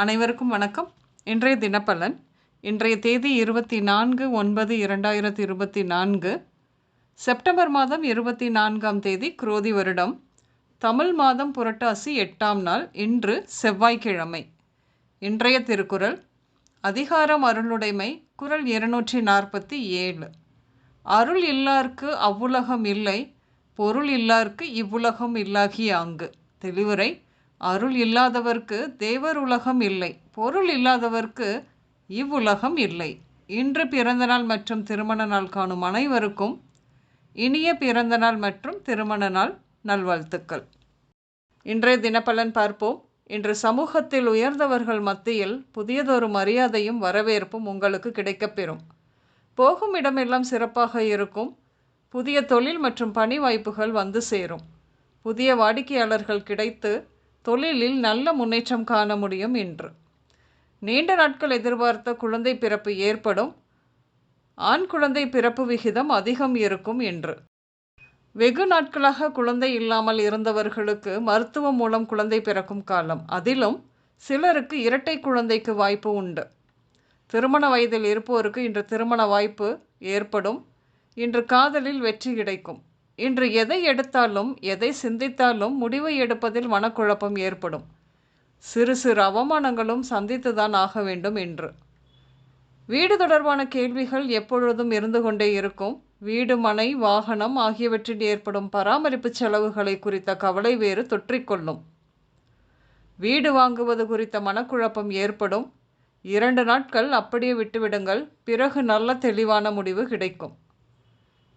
அனைவருக்கும் வணக்கம். இன்றைய தினப்பலன் இன்றைய தேதி இருபத்தி நான்கு ஒன்பது இரண்டாயிரத்தி இருபத்தி நான்கு செப்டம்பர் மாதம் இருபத்தி நான்காம் தேதி குரோதி வருடம் தமிழ் மாதம் புரட்டாசி எட்டாம் நாள் இன்று செவ்வாய்க்கிழமை. இன்றைய திருக்குறள் அதிகாரம் அருளுடைமை குரல் இருநூற்றி நாற்பத்தி ஏழு. அருள் இல்லார்க்கு அவ்வுலகம் இல்லை பொருள் இல்லார்க்கு இவ்வுலகம் இல்லாகிய அங்கு. தெளிவுரை அருள் இல்லாதவர்க்கு தேவர் உலகம் இல்லை பொருள் இல்லாதவர்க்கு இவ்வுலகம் இல்லை. இன்று பிறந்தநாள் மற்றும் திருமண நாள் காணும் அனைவருக்கும் இனிய பிறந்தநாள் மற்றும் திருமண நாள் நல்வாழ்த்துக்கள். இன்றைய தினப்பலன் பார்ப்போம். இன்று சமூகத்தில் உயர்ந்தவர்கள் மத்தியில் புதியதொரு மரியாதையும் வரவேற்பும் உங்களுக்கு கிடைக்கப்பெறும் போகும் இடமெல்லாம் சிறப்பாக இருக்கும். புதிய தொழில் மற்றும் பணி வாய்ப்புகள் வந்து சேரும். புதிய வாடிக்கையாளர்கள் கிடைத்து தொழிலில் நல்ல முன்னேற்றம் காண முடியும் என்று நீண்ட நாட்கள் எதிர்பார்த்த குழந்தை பிறப்பு ஏற்படும். ஆண் குழந்தை பிறப்பு விகிதம் அதிகம் இருக்கும் என்று வெகு நாட்களாக குழந்தை இல்லாமல் இருந்தவர்களுக்கு மருத்துவம் மூலம் குழந்தை பிறக்கும் காலம். அதிலும் சிலருக்கு இரட்டை குழந்தைக்கு வாய்ப்பு உண்டு. திருமண வயதில் இருப்போருக்கு இன்று திருமண வாய்ப்பு ஏற்படும். இன்று காதலில் வெற்றி கிடைக்கும். இன்று எதை எடுத்தாலும் எதை சிந்தித்தாலும் முடிவை எடுப்பதில் மனக்குழப்பம் ஏற்படும். சிறு சிறு அவமானங்களும் சந்தித்துதான் ஆக வேண்டும் என்று வீடு தொடர்பான கேள்விகள் எப்பொழுதும் இருந்து கொண்டே இருக்கும். வீடு மனை வாகனம் ஆகியவற்றில் ஏற்படும் பராமரிப்பு செலவுகளை குறித்த கவலை வேறு தொற்றிக்கொள்ளும். வீடு வாங்குவது குறித்த மனக்குழப்பம் ஏற்படும். இரண்டு நாட்கள் அப்படியே விட்டுவிடுங்கள். பிறகு நல்ல தெளிவான முடிவு கிடைக்கும்.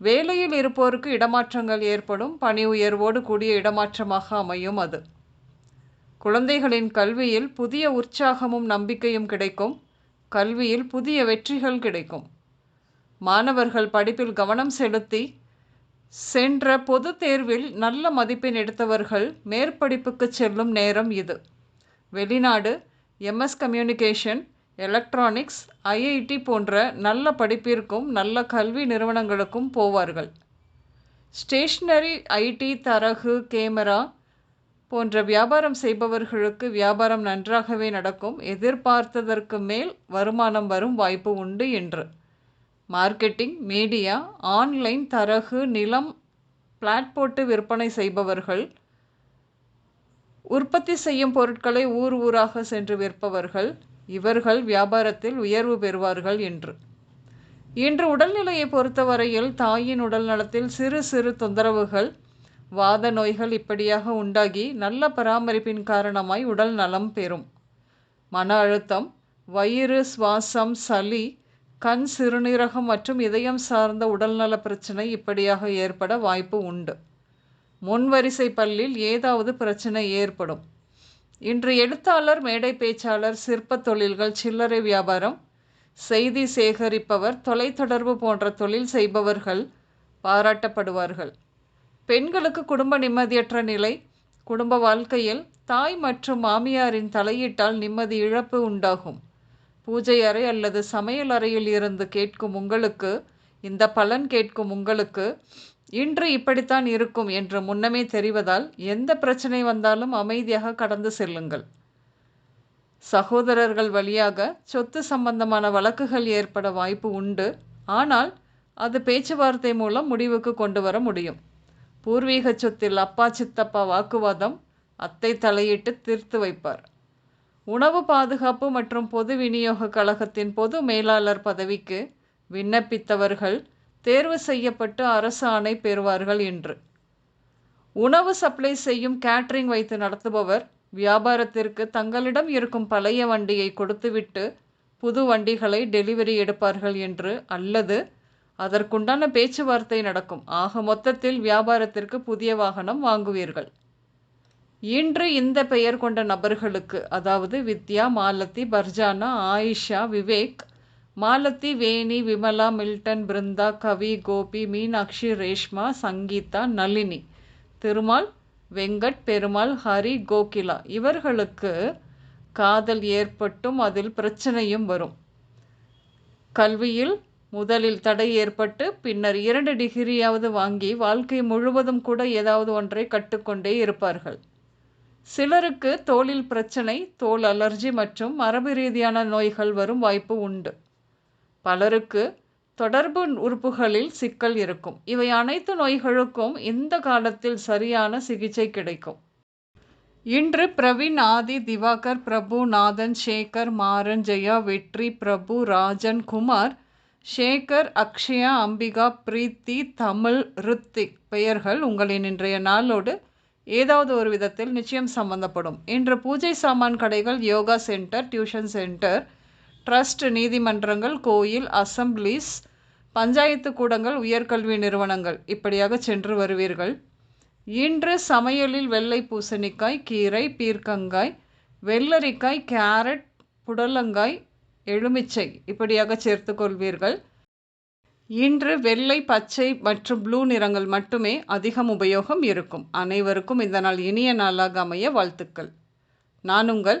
வேலையில் இருப்போருக்கு இடமாற்றங்கள் ஏற்படும். பணி உயர்வோடு கூடிய இடமாற்றமாக அமையும் அது. குழந்தைகளின் கல்வியில் புதிய உற்சாகமும் நம்பிக்கையும் கிடைக்கும். கல்வியில் புதிய வெற்றிகள் கிடைக்கும். மாணவர்கள் படிப்பில் கவனம் செலுத்தி சென்ற பொது தேர்வில் நல்ல மதிப்பெண் எடுத்தவர்கள் மேற்படிப்புக்கு செல்லும் நேரம் இது. வெளிநாடு எம்எஸ் கம்யூனிகேஷன் எலக்ட்ரானிக்ஸ் ஐஐடி போன்ற நல்ல படிப்பிற்கும் நல்ல கல்வி நிறுவனங்களுக்கும் போவார்கள். ஸ்டேஷ்னரி ஐடி தரகு கேமரா போன்ற வியாபாரம் செய்பவர்களுக்கு வியாபாரம் நன்றாகவே நடக்கும். எதிர்பார்த்ததற்கு மேல் வருமானம் வரும் வாய்ப்பு உண்டு என்று. மார்க்கெட்டிங் மீடியா ஆன்லைன் தரகு நிலம் பிளாட் போட்டு விற்பனை செய்பவர்கள் உற்பத்தி செய்யும் பொருட்களை ஊர் ஊராக சென்று விற்பவர்கள் இவர்கள் வியாபாரத்தில் உயர்வு பெறுவார்கள் என்று. இன்று உடல்நிலையை பொறுத்தவரையில் தாயின் உடல் நலத்தில் சிறு சிறு தொந்தரவுகள் வாத நோய்கள் இப்படியாக உண்டாகி நல்ல பராமரிப்பின் காரணமாய் உடல் நலம் பெறும். மன அழுத்தம் வயிறு சுவாசம் சளி கண் சிறுநீரகம் மற்றும் இதயம் சார்ந்த உடல்நல பிரச்சனை இப்படியாக ஏற்பட வாய்ப்பு உண்டு. முன்வரிசை பல்லில் ஏதாவது பிரச்சனை ஏற்படும். இன்று எழுத்தாளர் மேடை பேச்சாளர் சிற்ப தொழில்கள் சில்லறை வியாபாரம் செய்தி சேகரிப்பவர் தொலைத்தொடர்பு போன்ற தொழில் செய்பவர்கள் பாராட்டப்படுவார்கள். பெண்களுக்கு குடும்ப நிம்மதியற்ற நிலை குடும்ப வாழ்க்கையில் தாய் மற்றும் மாமியாரின் தலையீட்டால் நிம்மதி இழப்பு உண்டாகும். பூஜை அறை அல்லது சமையல் அறையில் இருந்து கேட்கும் உங்களுக்கு இந்த பலன் கேட்கும் உங்களுக்கு இன்று இப்படித்தான் இருக்கும் என்று முன்னமே தெரிவதால் எந்த பிரச்சனை வந்தாலும் அமைதியாக கடந்து செல்லுங்கள். சகோதரர்கள் வழியாக சொத்து சம்பந்தமான வழக்குகள் ஏற்பட வாய்ப்பு உண்டு. ஆனால் அது பேச்சுவார்த்தை மூலம் முடிவுக்கு கொண்டு வர முடியும். பூர்வீக சொத்தில் அப்பா சித்தப்பா வாக்குவாதம் அத்தை தலையிட்டு தீர்த்து வைப்பார். உணவு பாதுகாப்பு மற்றும் பொது விநியோக கழகத்தின் பொது மேலாளர் பதவிக்கு விண்ணப்பித்தவர்கள் தேர்வு செய்யப்பட்டு அரசு ஆணை பெறுவார்கள் என்று. உணவு சப்ளை செய்யும் கேட்ரிங் வைத்து நடத்துபவர் வியாபாரத்திற்கு தங்களிடம் இருக்கும் பழைய வண்டியை கொடுத்துவிட்டு புது வண்டிகளை டெலிவரி எடுப்பார்கள் என்று அல்லது அதற்குண்டான பேச்சுவார்த்தை நடக்கும். ஆக மொத்தத்தில் வியாபாரத்திற்கு புதிய வாகனம் வாங்குவீர்கள். இன்று இந்த பெயர் கொண்ட நபர்களுக்கு அதாவது வித்யா மாலதி பர்ஜானா ஆயிஷா விவேக் மாலத்தி வேணி விமலா மில்டன் பிருந்தா கவி கோபி மீனாட்சி ரேஷ்மா சங்கீதா நளினி. திருமால் வெங்கட் பெருமாள் ஹரி கோகிலா. இவர்களுக்கு காதல் ஏற்பட்டும் அதில் பிரச்சனையும் வரும். கல்வியில் முதலில் தடை ஏற்பட்டு பின்னர் இரண்டு டிகிரியாவது வாங்கி வாழ்க்கை முழுவதும் கூட ஏதாவது ஒன்றை கற்றுக்கொண்டே இருப்பார்கள். சிலருக்கு தோலில் பிரச்சனை தோல் அலர்ஜி மற்றும் மரபு ரீதியான நோய்கள் வரும் வாய்ப்பு உண்டு. பலருக்கு தொடர்பு உறுப்புகளில் சிக்கல் இருக்கும். இவை அனைத்து நோய்களுக்கும் இந்த காலத்தில் சரியான சிகிச்சை கிடைக்கும். இன்று பிரவீன் ஆதி திவாகர் பிரபு நாதன் சேகர் மாறன் ஜெயா வெற்றி பிரபு ராஜன் குமார் சேகர் அக்ஷயா அம்பிகா பிரீத்தி தமிழ் ரித்திக் பெயர்கள் உங்களின் இன்றைய நாளோடு ஏதாவது ஒரு விதத்தில் நிச்சயம் சம்பந்தப்படும். இன்று பூஜை சாமான் கடைகள் yoga centre tuition centre trust நீதிமன்றங்கள் கோயில் அசம்பிளிஸ் பஞ்சாயத்து கூடங்கள் உயர்கல்வி நிறுவனங்கள். இப்படியாக சென்று வருவீர்கள். இன்று சமையலில் வெள்ளை பூசணிக்காய் கீரை பீர்க்கங்காய் வெள்ளரிக்காய் கேரட் புடலங்காய் எலுமிச்சை. இப்படியாக சேர்த்து கொள்வீர்கள். இன்று வெள்ளை பச்சை மற்றும் ப்ளூ நிறங்கள் மட்டுமே அதிகம் உபயோகம் இருக்கும். அனைவருக்கும் இந்த நாள் இனிய நாளாக அமைய வாழ்த்துக்கள். நான் உங்கள்